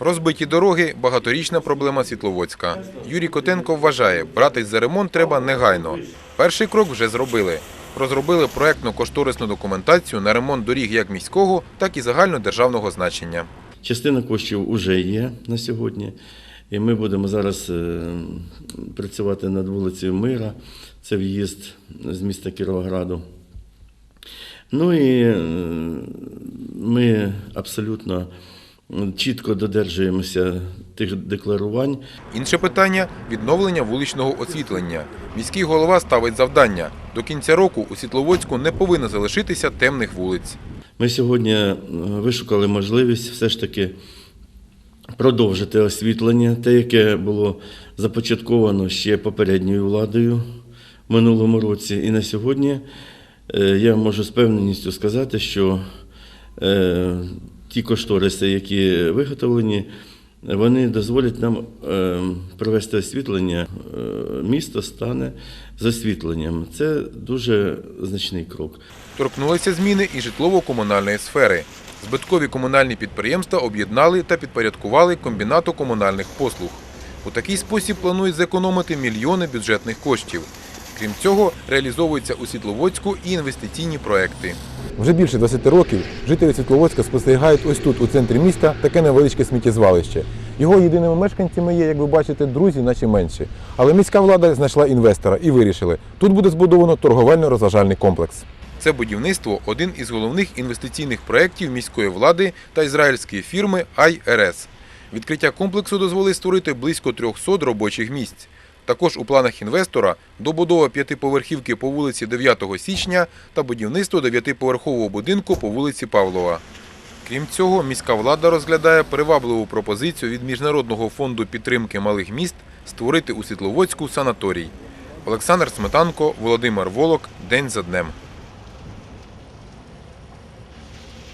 Розбиті дороги – багаторічна проблема Світловодська. Юрій Котенко вважає, братись за ремонт треба негайно. Перший крок вже зробили. Розробили проектно-кошторисну документацію на ремонт доріг як міського, так і загальнодержавного значення. Частина коштів вже є на сьогодні. І ми будемо зараз е, працювати над вулицею Мира, це в'їзд з міста Кіровограду. Ну і е, ми абсолютно чітко додержуємося тих декларувань, Інше питання – відновлення вуличного освітлення. Міський голова ставить завдання – до кінця року у Світловодську не повинно залишитися темних вулиць. Ми сьогодні е, вишукали можливість все ж таки продовжити освітлення, те, яке було започатковано ще попередньою владою в минулому році. І на сьогодні е, я можу з певненістю сказати, що е, ті кошториси, які виготовлені, вони дозволять нам е, провести освітлення. Е, Місто стане з освітленням. Це дуже значний крок. Торкнулися зміни і житлово-комунальної сфери. Збиткові комунальні підприємства об'єднали та підпорядкували комбінату комунальних послуг. У такий спосіб планують зекономити мільйони бюджетних коштів. Крім цього, реалізовуються у Світловодську і інвестиційні проекти. Вже більше 20 років жителі Світловодська спостерігають ось тут, у центрі міста, таке невеличке сміттєзвалище. Його єдиними мешканцями є, як ви бачите, друзі, наче менші. Але міська влада знайшла інвестора і вирішили, тут буде збудовано торговельно-розважальний комплекс. Це будівництво – один із головних інвестиційних проєктів міської влади та ізраїльської фірми IRS. Відкриття комплексу дозволить створити близько 300 робочих місць. Також у планах інвестора добудова п'ятиповерхівки по вулиці 9 січня та будівництво дев'ятиповерхового будинку по вулиці Павлова. Крім цього, міська влада розглядає привабливу пропозицію від Міжнародного фонду підтримки малих міст створити у Світловодську санаторій. Олександр Сметанко, Володимир Волок. День за днем.